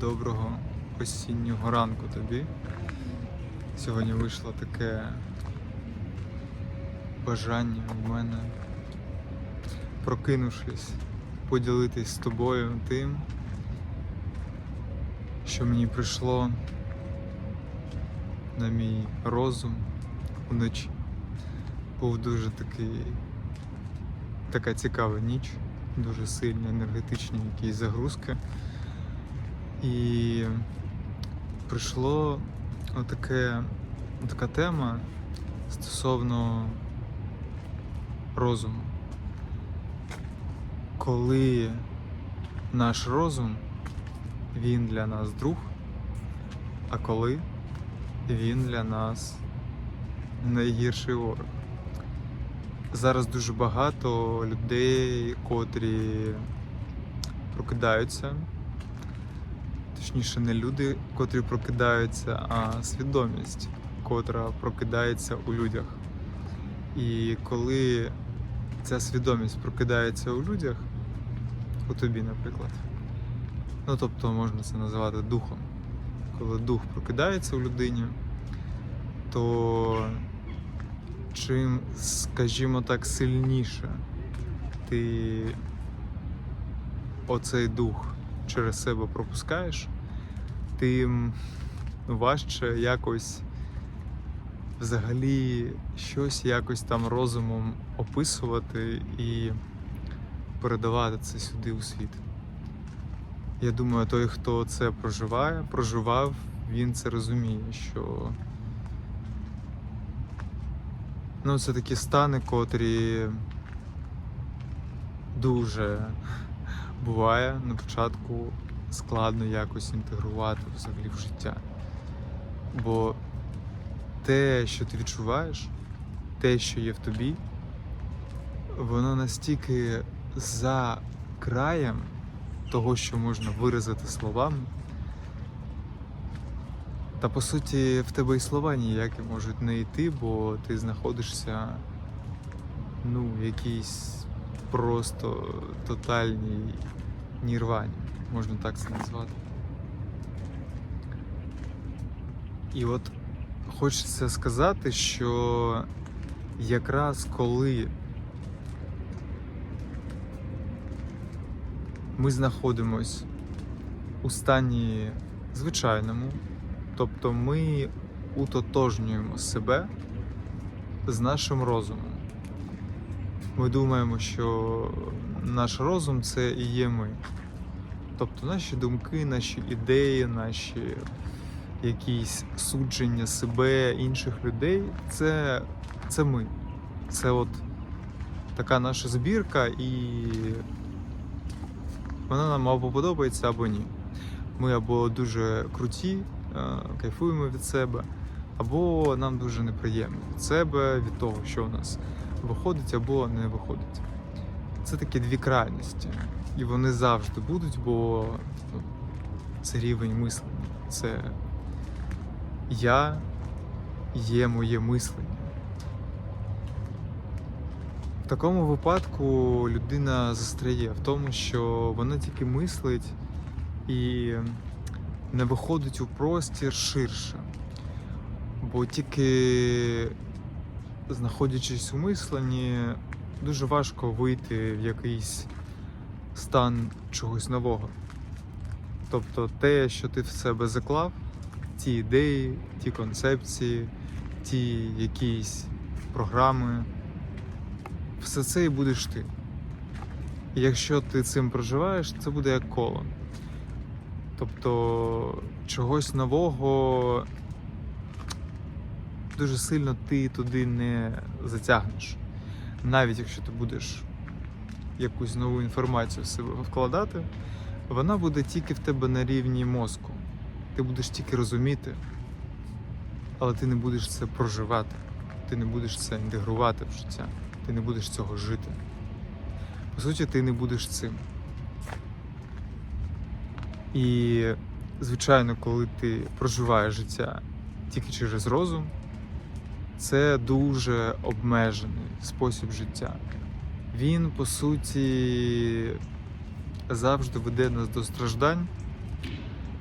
Доброго осіннього ранку тобі. Сьогодні вийшло таке бажання в мене, прокинувшись, поділитись з тобою тим, що мені прийшло на мій розум вночі. Був дуже такий, така цікава ніч, дуже сильні енергетичні якісь загрузки. І прийшло отаке, така тема стосовно розуму. Коли наш розум, він для нас друг, а коли він для нас найгірший ворог. Зараз дуже багато людей, котрі прокидаються точніше, не люди, котрі прокидаються, а свідомість, котра прокидається у людях. І коли ця свідомість прокидається у людях, у тобі, наприклад, ну тобто можна це називати духом. Коли дух прокидається у людині, то чим, скажімо так, сильніше ти оцей дух через себе пропускаєш, тим важче якось взагалі щось якось там розумом описувати і передавати це сюди у світ. Я думаю, той, хто це проживає, проживав, він це розуміє, що ну, це такі стани, котрі дуже буває на початку складно якось інтегрувати взагалі в життя. Бо те, що ти відчуваєш, те, що є в тобі, воно настільки за краєм того, що можна виразити словами. Та по суті в тебе і слова ніякі можуть не йти, бо ти знаходишся ну, в якійсь просто тотальній нірвані, можна так це назвати. І от хочеться сказати, що якраз коли ми знаходимось у стані звичайному, тобто ми утотожнюємо себе з нашим розумом. Ми думаємо, що наш розум це і є ми. Тобто наші думки, наші ідеї, наші якісь судження себе, інших людей це, це ми. Це от така наша збірка, і вона нам або подобається, або ні. Ми або дуже круті, е, кайфуємо від себе, або нам дуже неприємно від себе, від того, що у нас виходить або не виходить. Це такі дві крайності. І вони завжди будуть, бо ну, це рівень мислення. Це я є моє мислення. В такому випадку людина застряє в тому, що вона тільки мислить і не виходить у простір ширше. Бо тільки знаходячись у мисленні, дуже важко вийти в якийсь стан чогось нового. Тобто те, що ти в себе заклав, ті ідеї, ті концепції, ті якісь програми, все це і будеш ти. І якщо ти цим проживаєш, це буде як коло. Тобто чогось нового дуже сильно ти туди не затягнеш. Навіть якщо ти будеш якусь нову інформацію в себе вкладати, вона буде тільки в тебе на рівні мозку. Ти будеш тільки розуміти, але ти не будеш це проживати, ти не будеш це інтегрувати в життя, ти не будеш цього жити. По суті, ти не будеш цим. І, звичайно, коли ти проживаєш життя тільки через розум, це дуже обмежений спосіб життя. Він, по суті, завжди веде нас до страждань.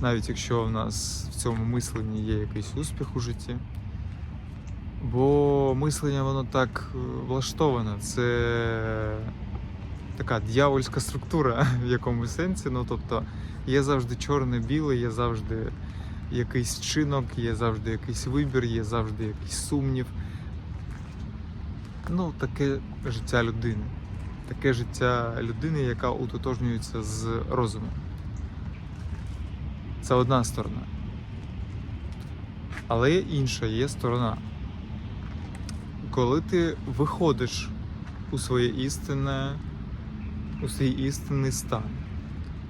навіть якщо в нас в цьому мисленні є якийсь успіх у житті. Бо мислення воно так е, влаштоване. Це така дьявольська структура в якомусь сенсі. Ну тобто є завжди чорне-біле, є завжди якийсь чинок, є завжди якийсь вибір, є завжди якийсь сумнів. Ну, таке життя людини. Таке життя людини, яка утотожнюється з розумом. Це одна сторона. Але є інша, є сторона. Коли ти виходиш у своє істинне, у свій істинний стан,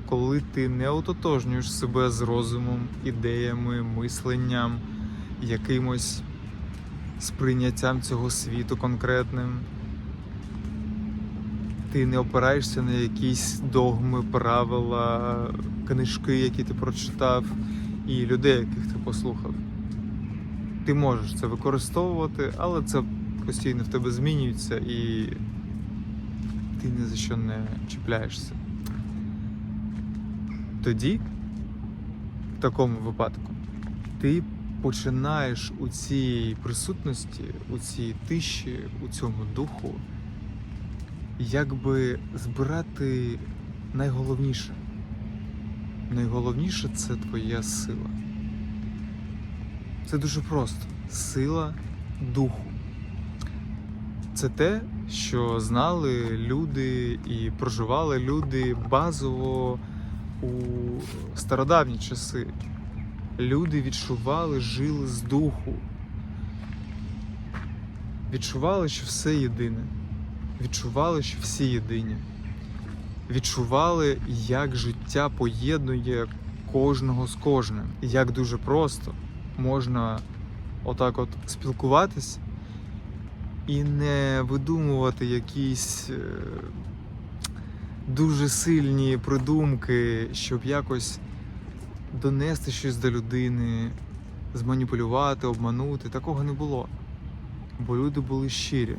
коли ти не ототожнюєш себе з розумом, ідеями, мисленням, якимось сприйняттям цього світу конкретним, ти не опираєшся на якісь догми, правила, книжки, які ти прочитав, і людей, яких ти послухав. Ти можеш це використовувати, але це постійно в тебе змінюється і ти ні за що не чіпляєшся. Тоді, в такому випадку, ти починаєш у цій присутності, у цій тиші, у цьому духу, якби збирати найголовніше. Найголовніше це твоя сила. Це дуже просто. Сила духу. Це те, що знали люди і проживали люди базово у стародавні часи. Люди відчували, жили з духу. Відчували, що все єдине. Відчували, що всі єдині. Відчували, як життя поєднує кожного з кожним. Як дуже просто можна отак от спілкуватись і не видумувати якісь е, дуже сильні придумки, щоб якось донести щось до людини, зманіпулювати, обманути. Такого не було. Бо люди були щирі.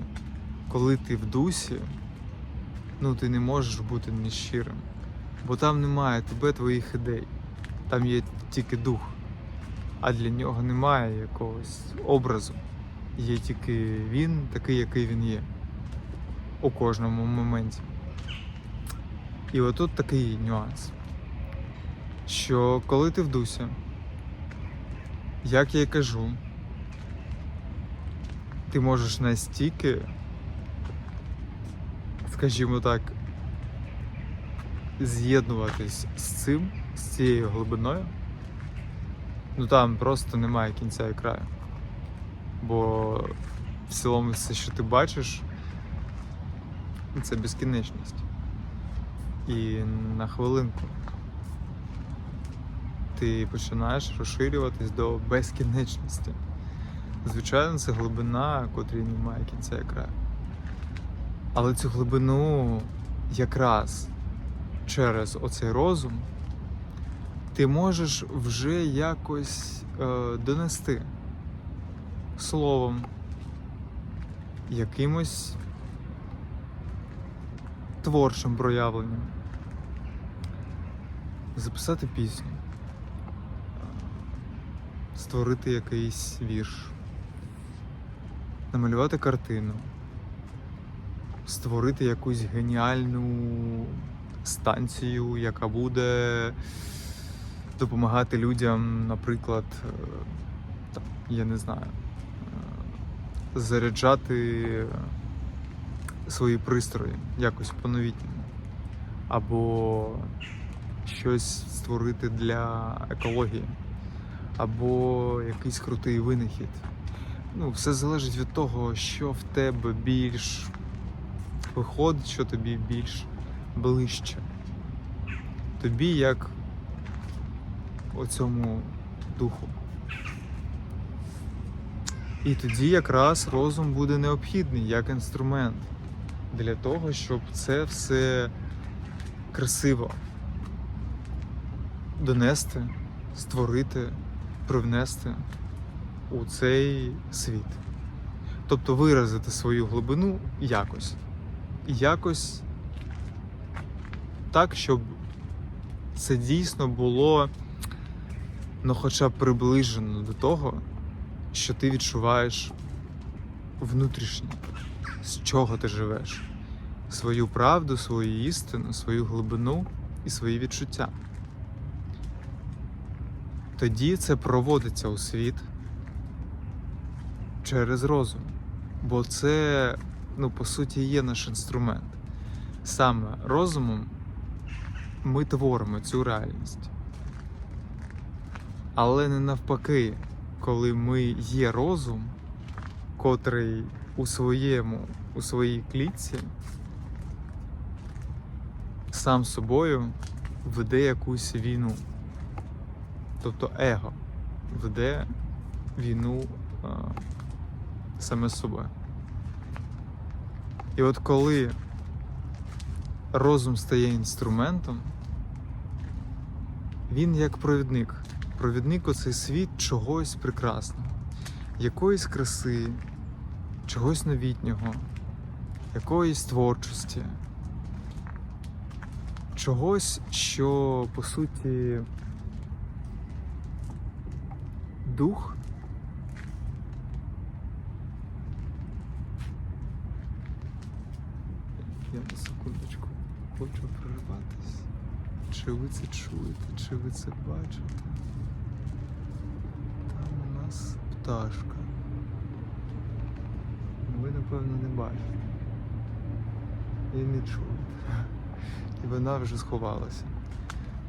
Коли ти в дусі, ну ти не можеш бути нещирим. Бо там немає тебе, твоїх ідей. Там є тільки дух. А для нього немає якогось образу. Є тільки він, такий, який він є. У кожному моменті. І отут такий нюанс. Що коли ти в дусі, як я й кажу, ти можеш настільки, скажімо так, з'єднуватись з цим, з цією глибиною, ну там просто немає кінця і краю. Бо в цілому все, що ти бачиш, це безкінечність. І на хвилинку ти починаєш розширюватись до безкінечності. Звичайно, це глибина, котрій немає кінця і краю. Але цю глибину якраз через оцей розум ти можеш вже якось е, донести словом, якимось творчим проявленням, записати пісню, створити якийсь вірш, намалювати картину, створити якусь геніальну станцію, яка буде допомагати людям, наприклад, е, я не знаю, е, заряджати свої пристрої якось по-новітньому. Або щось створити для екології, або якийсь крутий винахід. Ну, все залежить від того, що в тебе більш виходить, що тобі більш ближче. Тобі як оцьому духу. І тоді якраз розум буде необхідний як інструмент для того, щоб це все красиво донести, створити, привнести у цей світ. Тобто виразити свою глибину якось. Якось так, щоб це дійсно було ну хоча б приближено до того, що ти відчуваєш внутрішнє, з чого ти живеш, свою правду, свою істину, свою глибину і свої відчуття. Тоді це проводиться у світ через розум. Бо це, ну, по суті, є наш інструмент. Саме розумом ми творимо цю реальність. Але не навпаки, коли ми є розум, котрий у своєму, у своїй клітці сам собою веде якусь війну. Тобто его веде війну а, саме з собою. І от коли розум стає інструментом, він як провідник. Провідник у цей світ чогось прекрасного, якоїсь краси, чогось новітнього, якоїсь творчості, чогось, що по суті дух Я на секундочку хочу прорватися. Чи ви це чуєте, чи ви це бачите? Там у нас пташка. Ви, напевно, не бачите. І не чуєте. І вона вже сховалася.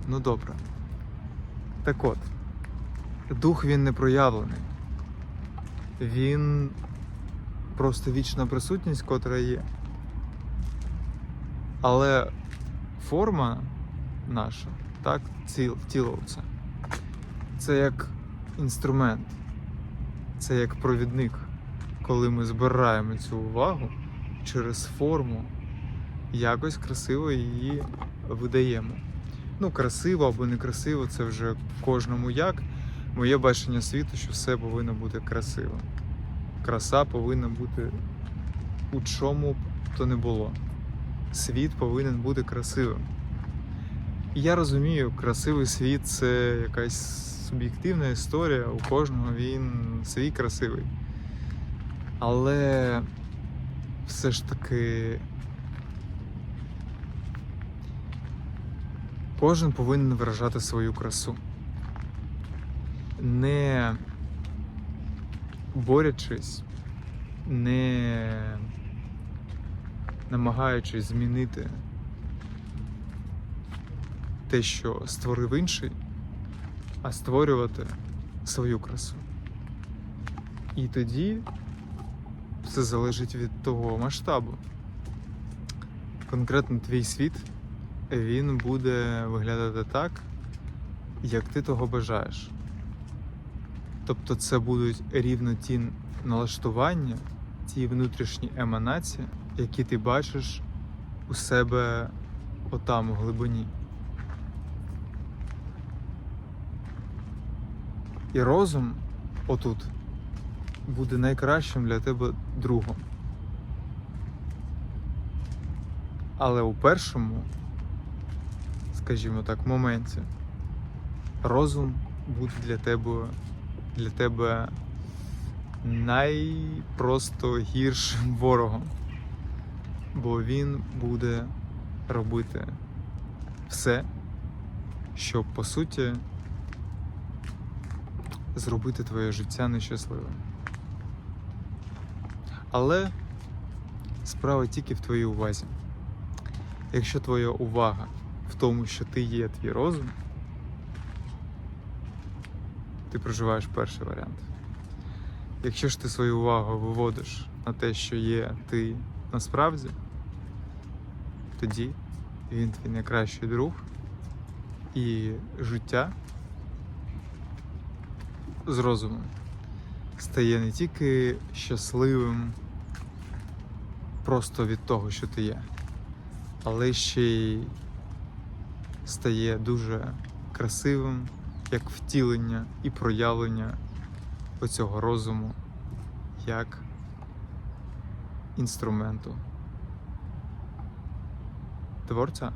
Ну добре. Так от, дух він не проявлений. Він просто вічна присутність, котра є. Але форма наша, так, ціл, тіло це, це як інструмент, це як провідник, коли ми збираємо цю увагу через форму, якось красиво її видаємо. Ну, красиво або некрасиво, це вже кожному як. Моє бачення світу, що все повинно бути красиво. Краса повинна бути у чому б то не було світ повинен бути красивим. І я розумію, красивий світ це якась суб'єктивна історія, у кожного він свій красивий. Але все ж таки кожен повинен виражати свою красу. Не борячись, не намагаючись змінити те, що створив інший, а створювати свою красу. І тоді все залежить від того масштабу. Конкретно твій світ, він буде виглядати так, як ти того бажаєш. Тобто це будуть рівно ті налаштування, ті внутрішні еманації, які ти бачиш у себе отам у глибині. І розум отут буде найкращим для тебе другом. Але у першому, скажімо так, моменті розум буде для тебе для тебе найпросто гіршим ворогом бо він буде робити все, щоб по суті зробити твоє життя нещасливим. Але справа тільки в твоїй увазі. Якщо твоя увага в тому, що ти є твій розум, ти проживаєш перший варіант. Якщо ж ти свою увагу виводиш на те, що є ти насправді, тоді він твій найкращий друг і життя з розумом стає не тільки щасливим просто від того, що ти є, але ще й стає дуже красивим як втілення і проявлення оцього розуму як інструменту творця.